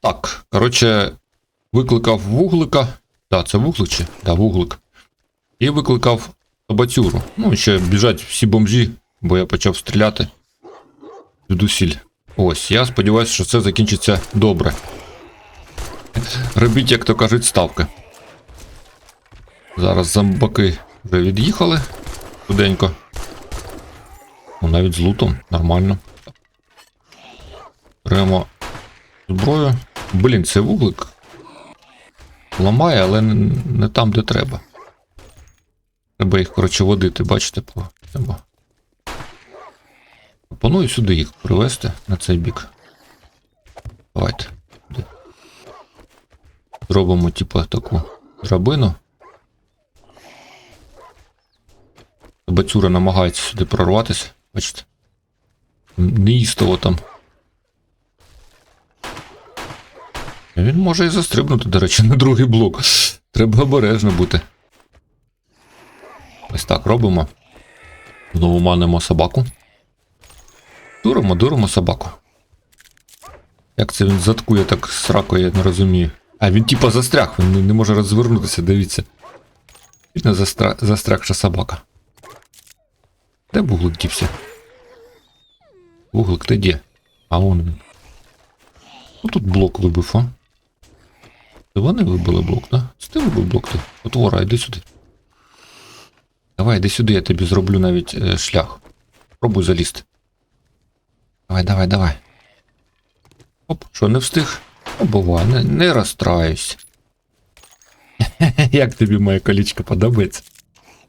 Так, коротше, викликав вуглика. Да, це вуглик чи? Да, вуглик. І викликав табацюру. Ну, ще біжать всі бомжі, бо я почав стріляти. Звідусіль. Ось, я сподіваюся, що це закінчиться добре. Робіть, як то кажуть, ставки. Зараз зомбаки вже від'їхали. Худенько. Ну, навіть з лутом, нормально. Беремо зброю. Блін, це вуглик. Ламає, але не, не там, де треба. Треба їх, коротше, водити, бачите, по треба. Пропоную сюди їх привезти на цей бік. Давайте. Зробимо, типу, таку драбину. Бацюра намагається сюди прорватися, бачите. Неїстово там. Він може і застрибнути, до речі, на другий блок. Треба обережно бути. Ось так робимо. Знову манимо собаку. Дуримо, дуримо собаку. Як це він заткує так сракою, я не розумію. А він типа застряг, він не- може розвернутися, дивіться. Бідна застра... застрягша собака. Де вуглик дівся? Вуглик, ти де? А вон він. Ну тут блок вибив, а? Це вони вибили блок, да? Це ти вибив блок ти. Отвора, йди сюди. Давай, йди сюди, я тобі зроблю навіть е, шлях. Пробуй залізти. Давай, давай, давай. Оп, що не встиг? О, буває, не, не розстраюсь. Як тобі моя колічка подобається?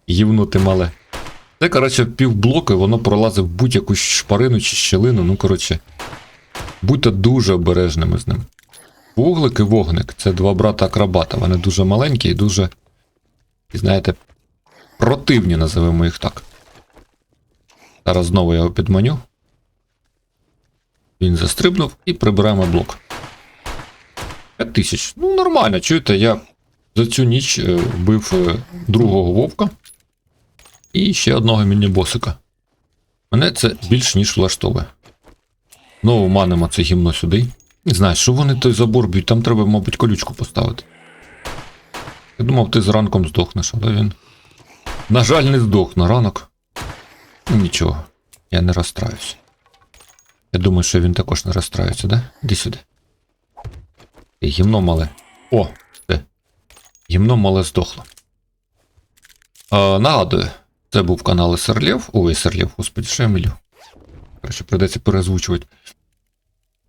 Гівно ти мале. Це, коротше, півблоку, і воно пролазить в будь-яку шпарину чи щелину. Ну, коротше, будьте дуже обережними з ним. Вуглик і вогник це два брата акробата. Вони дуже маленькі і дуже, знаєте, противні, називаємо їх так. Зараз знову я його підманю. Він застрибнув і прибираємо блок. 5 тисяч. Ну, нормально, чуєте, я за цю ніч е, вбив е, другого вовка і ще одного міні-босика. Мене це більш ніж влаштовує. Знову манимо це гімно сюди. Не знаю, що вони той забор б'ють, там треба, мабуть, колючку поставити. Я думав, ти зранком здохнеш, але він. На жаль, не здох на ранок. Ну, Нічого, я не розстраюся. Я думаю, що він також не розстраюється, да? Іди сюди. Ти гімно мале. О, де? Гімно мале здохло. А, нагадую, це був канал Серлєв. Ой, Серлєв, господи, що я милю. Короче, придеться перезвучувати.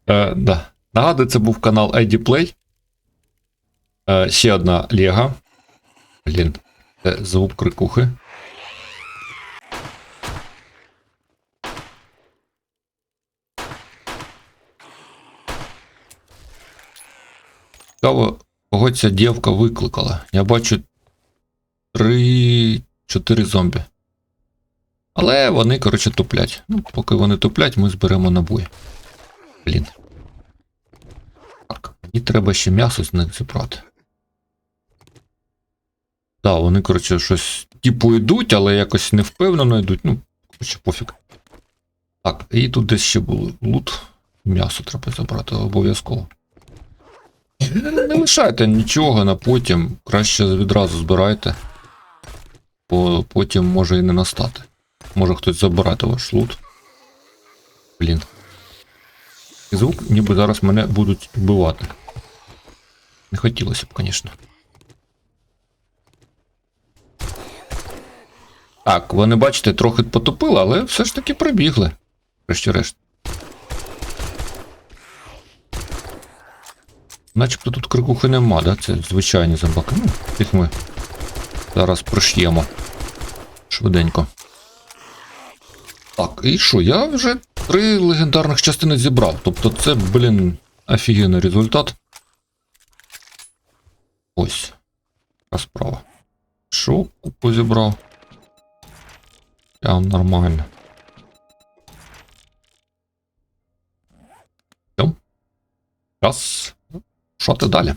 Е, да. Нагадую, це був канал ID Play. Е, ще одна Лего. Блін, це звук крикухи. Цікаво, кого ця дівка викликала. Я бачу 3-4 зомбі. Але вони, коротше, туплять. Ну, поки вони туплять, ми зберемо набої. Блін. Мені треба ще м'ясо з них зібрати. Так, вони, коротше, щось типу йдуть, але якось невпевнено йдуть. Ну, коротше, пофіг. Так, і тут десь ще було лут. М'ясо треба забрати обов'язково. Не лишайте нічого на потім. Краще відразу збирайте. Бо потім може і не настати. Може хтось забирати ваш лут. Блін. І звук, ніби зараз мене будуть вбивати. Не хотілося б, звісно. Так, вони, бачите, трохи потопили, але все ж таки прибігли. Врешті-решт. Начебто тут крикухи нема, да? Це звичайні зомбаки. Ну, їх ми зараз прош'ємо. Швиденько. Так, і що? Я вже три легендарних частини зібрав. Тобто це, блін, офігенний результат. Ось. Така справа. Що купу зібрав? Прям нормально. Все. Час. Що ти далі?